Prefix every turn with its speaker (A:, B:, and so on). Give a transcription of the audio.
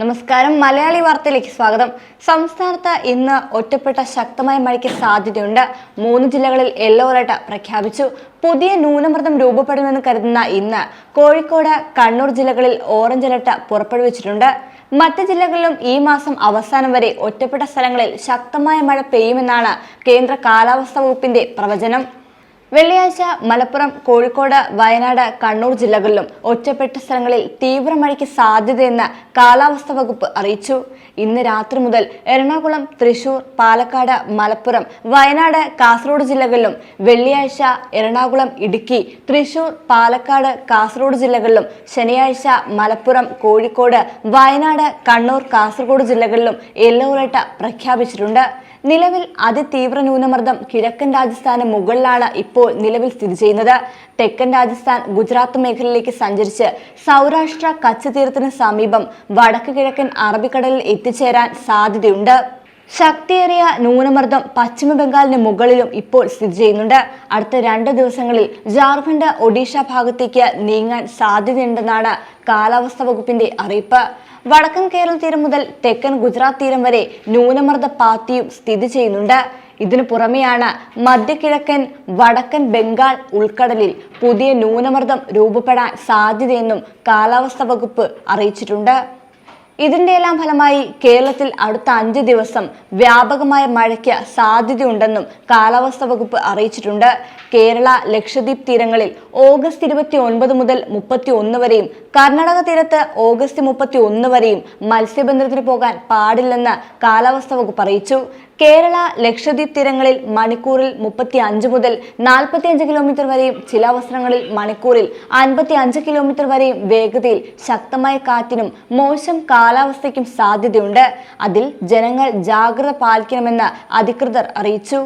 A: നമസ്കാരം. മലയാളി വാർത്തയിലേക്ക് സ്വാഗതം. സംസ്ഥാനത്ത് ഇന്ന് ഒറ്റപ്പെട്ട ശക്തമായ മഴയ്ക്ക് സാധ്യതയുണ്ട്. മൂന്ന് ജില്ലകളിൽ യെല്ലോ അലർട്ട് പ്രഖ്യാപിച്ചു. പുതിയ ന്യൂനമർദ്ദം രൂപപ്പെടുമെന്ന് കരുതുന്ന ഇന്ന് കോഴിക്കോട് കണ്ണൂർ ജില്ലകളിൽ ഓറഞ്ച് അലർട്ട് പുറപ്പെടുവിച്ചിട്ടുണ്ട്. മറ്റ് ജില്ലകളിലും ഈ മാസം അവസാനം വരെ ഒറ്റപ്പെട്ട സ്ഥലങ്ങളിൽ ശക്തമായ മഴ പെയ്യുമെന്നാണ് കേന്ദ്ര കാലാവസ്ഥാ വകുപ്പിന്റെ പ്രവചനം. വെള്ളിയാഴ്ച മലപ്പുറം കോഴിക്കോട് വയനാട് കണ്ണൂർ ജില്ലകളിലും ഒറ്റപ്പെട്ട സ്ഥലങ്ങളിൽ തീവ്ര മഴയ്ക്ക് സാധ്യതയെന്ന് കാലാവസ്ഥാ വകുപ്പ് അറിയിച്ചു. ഇന്ന് രാത്രി മുതൽ എറണാകുളം തൃശൂർ പാലക്കാട് മലപ്പുറം വയനാട് കാസർഗോഡ് ജില്ലകളിലും വെള്ളിയാഴ്ച എറണാകുളം ഇടുക്കി തൃശൂർ പാലക്കാട് കാസർഗോഡ് ജില്ലകളിലും ശനിയാഴ്ച മലപ്പുറം കോഴിക്കോട് വയനാട് കണ്ണൂർ കാസർഗോഡ് ജില്ലകളിലും യെല്ലോ അലർട്ട് പ്രഖ്യാപിച്ചിട്ടുണ്ട്. നിലവിൽ അതിതീവ്ര ന്യൂനമർദ്ദം കിഴക്കൻ രാജസ്ഥാന് മുകളിലാണ് ഇപ്പോൾ നിലവിൽ സ്ഥിതി ചെയ്യുന്നത്. തെക്കൻ രാജസ്ഥാൻ ഗുജറാത്ത് മേഖലയിലേക്ക് സഞ്ചരിച്ച് സൗരാഷ്ട്ര കച്ച് തീരത്തിന് സമീപം വടക്ക് കിഴക്കൻ അറബിക്കടലിൽ എത്തിച്ചേരാൻ സാധ്യതയുണ്ട്. ശക്തിയേറിയ ന്യൂനമർദ്ദം പശ്ചിമ ബംഗാളിന് മുകളിലും ഇപ്പോൾ സ്ഥിതി ചെയ്യുന്നുണ്ട്. അടുത്ത രണ്ട് ദിവസങ്ങളിൽ ജാർഖണ്ഡ് ഒഡീഷ ഭാഗത്തേക്ക് നീങ്ങാൻ സാധ്യതയുണ്ടെന്നാണ് കാലാവസ്ഥാ വകുപ്പിന്റെ അറിയിപ്പ്. വടക്കൻ കേരള തീരം മുതൽ തെക്കൻ ഗുജറാത്ത് തീരം വരെ ന്യൂനമർദ്ദ പാത്തിയും സ്ഥിതി ചെയ്യുന്നുണ്ട്. ഇതിനു പുറമെയാണ് മധ്യകിഴക്കൻ വടക്കൻ ബംഗാൾ ഉൾക്കടലിൽ പുതിയ ന്യൂനമർദ്ദം രൂപപ്പെടാൻ സാധ്യതയെന്നും കാലാവസ്ഥാ വകുപ്പ് അറിയിച്ചിട്ടുണ്ട്. ഇതിന്റെയെല്ലാം ഫലമായി കേരളത്തിൽ അടുത്ത അഞ്ച് ദിവസം വ്യാപകമായ മഴയ്ക്ക് സാധ്യതയുണ്ടെന്നും കാലാവസ്ഥാ വകുപ്പ് അറിയിച്ചിട്ടുണ്ട്. കേരള ലക്ഷദ്വീപ് തീരങ്ങളിൽ ഓഗസ്റ്റ് ഇരുപത്തി ഒൻപത് മുതൽ മുപ്പത്തി ഒന്ന് വരെയും കർണാടക തീരത്ത് ഓഗസ്റ്റ് മുപ്പത്തി ഒന്ന് വരെയും മത്സ്യബന്ധനത്തിന് പോകാൻ പാടില്ലെന്ന് കാലാവസ്ഥാ വകുപ്പ് അറിയിച്ചു. കേരള ലക്ഷദ്വീപ് തീരങ്ങളിൽ മണിക്കൂറിൽ മുപ്പത്തി അഞ്ച് മുതൽ നാൽപ്പത്തി അഞ്ച് കിലോമീറ്റർ വരെയും ചില അവസരങ്ങളിൽ മണിക്കൂറിൽ അൻപത്തി അഞ്ച് കിലോമീറ്റർ വരെയും വേഗതയിൽ ശക്തമായ കാറ്റിനും മോശം കാലാവസ്ഥയ്ക്കും സാധ്യതയുണ്ട്. അതിൽ ജനങ്ങൾ ജാഗ്രത പാലിക്കണമെന്ന് അധികൃതർ അറിയിച്ചു.